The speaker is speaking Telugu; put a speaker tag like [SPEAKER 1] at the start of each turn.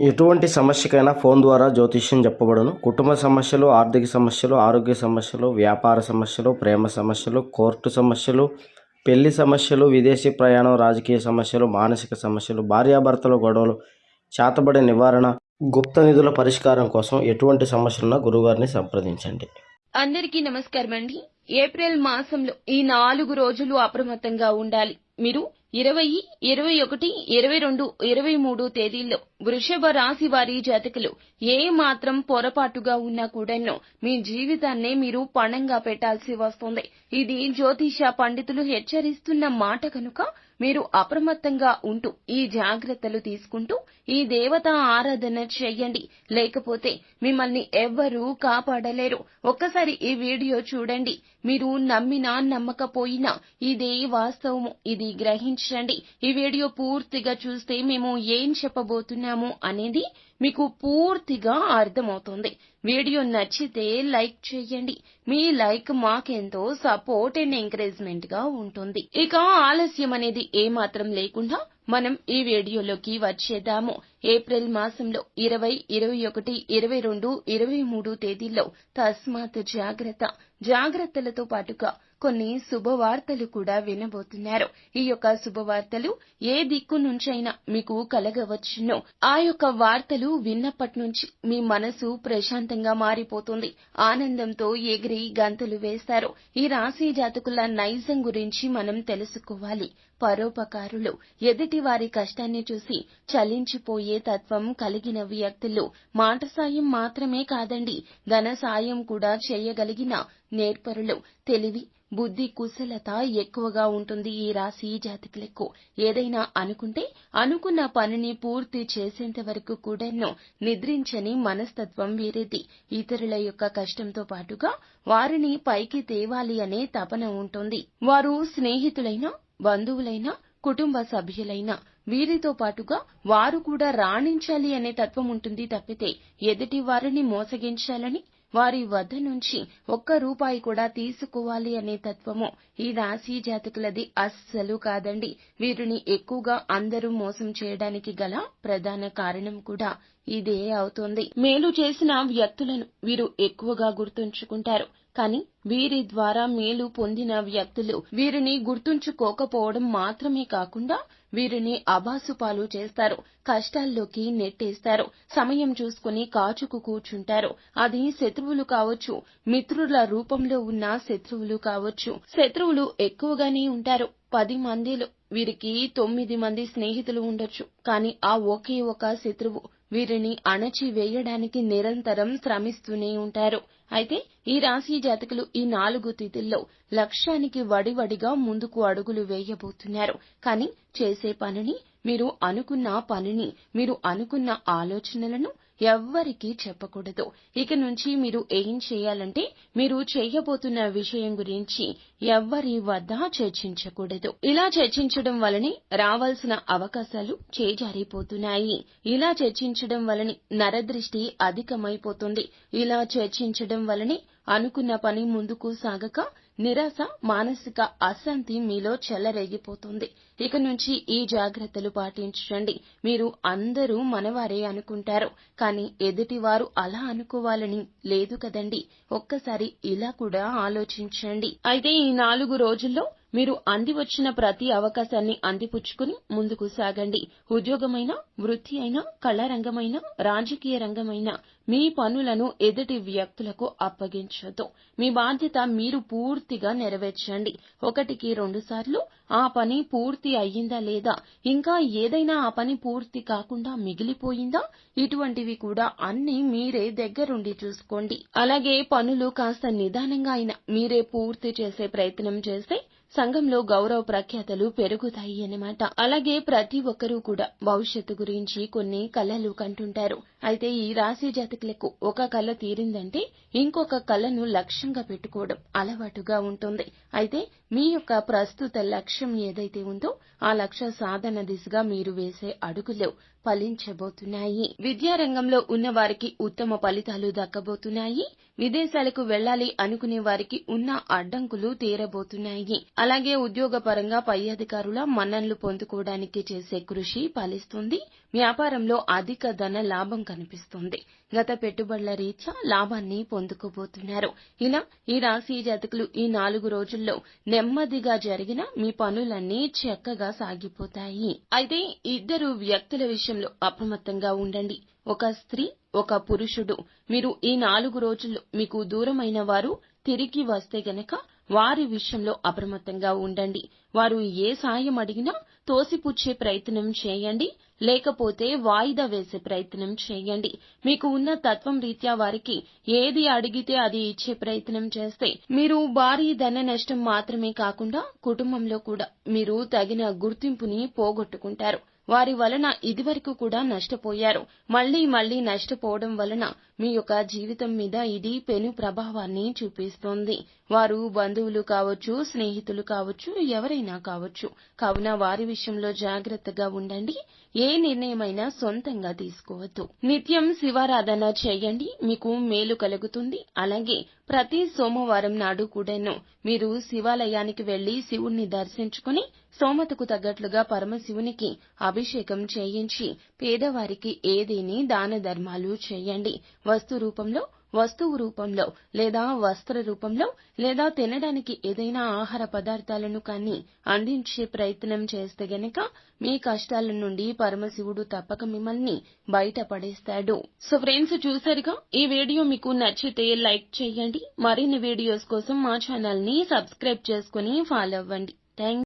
[SPEAKER 1] ఎటువంటి సమస్యకైనా ఫోన్ ద్వారా జ్యోతిష్యం చెప్పబడును. కుటుంబ సమస్యలు ఆర్థిక సమస్యలు ఆరోగ్య సమస్యలు వ్యాపార సమస్యలు ప్రేమ సమస్యలు కోర్టు సమస్యలు పెళ్ళి సమస్యలు విదేశీ ప్రయాణం రాజకీయ సమస్యలు మానసిక సమస్యలు భార్యాభర్తల గొడవలు చేతబడి నివారణ గుప్త నిధుల పరిష్కారం కోసం ఎటువంటి సమస్యలున్నా గురుగారిని సంప్రదించండి.
[SPEAKER 2] అందరికీ నమస్కారం అండి ఏప్రిల్ మాసంలో ఈ నాలుగు రోజులు అప్రమత్తంగా ఉండాలి. మీరు ఇరవై ఇరవై ఒకటి ఇరవై రెండు ఇరవై మూడు తేదీల్లో వృషభ రాశి వారి జాతకులు ఏ మాత్రం పొరపాటుగా ఉన్నా కూడాను మీ జీవితాన్నే మీరు పణంగా పెట్టాల్సి వస్తుంది. ఇది జ్యోతిష పండితులు హెచ్చరిస్తున్న మాట కనుక మీరు అప్రమత్తంగా ఉంటూ ఈ జాగ్రత్తలు తీసుకుంటూ ఈ దేవత ఆరాధన చెయ్యండి లేకపోతే మిమ్మల్ని ఎవ్వరూ కాపాడలేరు. ఒక్కసారి ఈ వీడియో చూడండి. మీరు నమ్మినా నమ్మకపోయినా ఇదే వాస్తవము. ఇది గ్రహించండి. ఈ వీడియో పూర్తిగా చూస్తే మేము ఏం చెప్పబోతున్నాము అనేది మీకు పూర్తిగా అర్థమవుతుంది. వీడియో నచ్చితే లైక్ చేయండి. మీ లైక్ మాకెంతో సపోర్ట్ అండ్ ఎంకరేజ్మెంట్గా ఉంటుంది. ఇక ఆలస్యం అనేది ఏమాత్రం లేకుండా మనం ఈ వీడియోలోకి వచ్చేద్దాము. ఏప్రిల్ మాసంలో ఇరవై ఇరవై ఒకటి ఇరవై రెండు ఇరవై మూడు తేదీల్లో తస్మాత్ జాగ్రత్త. జాగ్రత్తలతో పాటుగా కొన్ని శుభవార్తలు కూడా వినబోతున్నారు. ఈ యొక్క శుభవార్తలు ఏ దిక్కు నుంచైనా మీకు కలగవచ్చును. ఆ యొక్క వార్తలు విన్నప్పటి నుంచి మీ మనసు ప్రశాంతంగా మారిపోతుంది. ఆనందంతో ఎగిరి గంతులు వేస్తారు. ఈ రాశి జాతకుల నైజం గురించి మనం తెలుసుకోవాలి. పరోపకారులు ఎదుటి వారి కష్టాన్ని చూసి చలించిపోయే తత్వం కలిగిన వ్యక్తులు. మాట సాయం మాత్రమే కాదండి ధన సాయం కూడా చేయగలిగిన నేర్పరులు. తెలివి బుద్ధి కుశలత ఎక్కువగా ఉంటుంది ఈ రాశి జాతకులకు. ఏదైనా అనుకుంటే అనుకున్న పనిని పూర్తి చేసేంత వరకు కూడాను నిద్రించని మనస్తత్వం వీరిది. ఇతరుల యొక్క కష్టంతో పాటుగా వారిని పైకి తేవాలి అనే తపన ఉంటుంది. వారు స్నేహితులైనా బంధువులైనా కుటుంబ సభ్యులైనా వీరితో పాటుగా వారు కూడా రాణించాలి అనే తత్వం ఉంటుంది తప్పితే ఎదుటి వారిని మోసగించాలని వారి వద్ద నుంచి ఒక్క రూపాయి కూడా తీసుకోవాలి అనే తత్వము ఈ రాశి జాతకులది అస్సలు కాదండి. వీరిని ఎక్కువగా అందరూ మోసం చేయడానికి గల ప్రధాన కారణం కూడా ఇదే అవుతుంది. మేలు చేసిన వ్యక్తులను వీరు ఎక్కువగా గుర్తుంచుకుంటారు. కానీ వీరి ద్వారా మేలు పొందిన వ్యక్తులు వీరిని గుర్తుంచుకోకపోవడం మాత్రమే కాకుండా వీరిని అబాసుపాలు చేస్తారు కష్టాల్లోకి నెట్టేస్తారు సమయం చూసుకుని కాచుకు కూర్చుంటారు. అది శత్రువులు కావచ్చు మిత్రుల రూపంలో ఉన్న శత్రువులు కావచ్చు. శత్రువులు ఎక్కువగానే ఉంటారు పది మందిలో వీరికి తొమ్మిది మంది స్నేహితులు ఉండొచ్చు కానీ ఆ ఒకే ఒక శత్రువు వీరిని అణచి వేయడానికి నిరంతరం శ్రమిస్తూనే ఉంటారు. అయితే ఈ రాశి జాతకులు ఈ నాలుగు తిథుల్లో లక్ష్యానికి వడివడిగా ముందుకు అడుగులు వేయబోతున్నారు. కానీ చేసే పనిని మీరు అనుకున్న పనిని మీరు అనుకున్న ఆలోచనలను ఎవ్వరికీ చెప్పకూడదు. ఇక నుంచి మీరు ఏం చేయాలంటే మీరు చేయబోతున్న విషయం గురించి ఎవ్వరి వద్ద చర్చించకూడదు. ఇలా చర్చించడం వలనే రావాల్సిన అవకాశాలు చేజారిపోతున్నాయి. ఇలా చర్చించడం వలనే నరదృష్టి అధికమైపోతుంది. ఇలా చర్చించడం వలనే అనుకున్న పని ముందుకు సాగక నిరాశ మానసిక అశాంతి మీలో చెలరేగిపోతుంది. ఇక నుంచి ఈ జాగ్రత్తలు పాటించండి. మీరు అందరూ మనవారే అనుకుంటారు. కానీ ఎదుటివారు అలా అనుకోవాలని లేదు కదండి. ఒక్కసారి ఇలా కూడా ఆలోచించండి. అయితే ఈ నాలుగు రోజుల్లో మీరు అంది వచ్చిన ప్రతి అవకాశాన్ని అందిపుచ్చుకుని ముందుకు సాగండి. ఉద్యోగమైనా వృత్తి అయినా కళ రాజకీయ రంగమైనా మీ పనులను ఎదుటి వ్యక్తులకు అప్పగించొద్దు మీ బాధ్యత మీరు పూర్తిగా నెరవేర్చండి. ఒకటికి రెండు సార్లు ఆ పని పూర్తి అయ్యిందా లేదా? ఇంకా ఏదైనా ఆ పని పూర్తి కాకుండా మిగిలిపోయిందా? ఇటువంటివి కూడా అన్ని మీరే దగ్గరుండి చూసుకోండి. అలాగే పనులు కాస్త నిదానంగా అయినా మీరే పూర్తి చేసే ప్రయత్నం చేస్తే సంఘంలో గౌరవ ప్రఖ్యాతలు పెరుగుతాయి అన్నమాట. అలాగే ప్రతి ఒక్కరూ కూడా భవిష్యత్తు గురించి కొన్ని కళలు కంటుంటారు. అయితే ఈ రాశి జాతకులకు ఒక కళ తీరిందంటే ఇంకొక కళను లక్ష్యంగా పెట్టుకోవడం అలవాటుగా ఉంటుంది. అయితే మీ యొక్క ప్రస్తుత లక్ష్యం ఏదైతే ఉందో ఆ లక్ష్య సాధన దిశగా మీరు వేసే అడుగులు ఫలించబోతున్నాయి. విద్యారంగంలో ఉన్న వారికి ఉత్తమ ఫలితాలు దక్కబోతున్నాయి. విదేశాలకు వెళ్ళాలి అనుకునే వారికి ఉన్న అడ్డంకులు తీరబోతున్నాయి. అలాగే ఉద్యోగ పరంగా పై అధికారుల మన్ననలు పొందుకోవడానికి చేసే కృషి ఫలిస్తుంది. వ్యాపారంలో అధిక ధన లాభం కనిపిస్తుంది. గత పెట్టుబడుల రీత్యా లాభాన్ని పొందుకోబోతున్నారు. ఇలా ఈ రాశి జాతకులు ఈ నాలుగు రోజుల్లో నెమ్మదిగా జరిగిన మీ పనులన్నీ చక్కగా సాగిపోతాయి. అయితే ఇద్దరు వ్యక్తుల విషయం విషయంలో అప్రమత్తంగా ఉండండి. ఒక స్త్రీ ఒక పురుషుడు మీరు ఈ నాలుగు రోజుల్లో మీకు దూరమైన వారు తిరిగి వస్తే గనక వారి విషయంలో అప్రమత్తంగా ఉండండి. వారు ఏ సాయం అడిగినా తోసిపుచ్చే ప్రయత్నం చేయండి. లేకపోతే వాయిదా వేసే ప్రయత్నం చేయండి. మీకు ఉన్న తత్వం రీత్యా వారికి ఏది అడిగితే అది ఇచ్చే ప్రయత్నం చేస్తే మీరు భారీ ధన నష్టం మాత్రమే కాకుండా కుటుంబంలో కూడా మీరు తగిన గుర్తింపుని పోగొట్టుకుంటారు. వారి వలన ఇదివరకు కూడా నష్టపోయారు. మళ్ళీ మళ్ళీ నష్టపోవడం వలన మీ యొక్క జీవితం మీద ఇది పెను ప్రభావాన్ని చూపిస్తోంది. వారు బంధువులు కావచ్చు స్నేహితులు కావచ్చు ఎవరైనా కావచ్చు. కావున వారి విషయంలో జాగ్రత్తగా ఉండండి. ఏ నిర్ణయమైనా సొంతంగా తీసుకోవద్దు. నిత్యం శివారాధన చేయండి. మీకు మేలు కలుగుతుంది. అలాగే ప్రతి సోమవారం నాడు కూడాను మీరు శివాలయానికి వెళ్ళి శివుణ్ణి దర్శించుకుని సోమతకు తగ్గట్లుగా పరమశివునికి అభిషేకం చేయించి పేదవారికి ఏదేని దాన ధర్మాలు చేయండి. వస్తు రూపంలో వస్తువు రూపంలో లేదా వస్త్ర రూపంలో లేదా తినడానికి ఏదైనా ఆహార పదార్థాలను కానీ అందించే ప్రయత్నం చేస్తే గనక మీ కష్టాల నుండి పరమశివుడు తప్పక మిమ్మల్ని బయటపడేస్తాడు. సో ఫ్రెండ్స్ చూసారుగా? ఈ వీడియో మీకు నచ్చితే లైక్ చేయండి. మరిన్ని వీడియోస్ కోసం మా ఛానల్ని సబ్స్క్రైబ్ చేసుకుని ఫాలో అవ్వండి. థ్యాంక్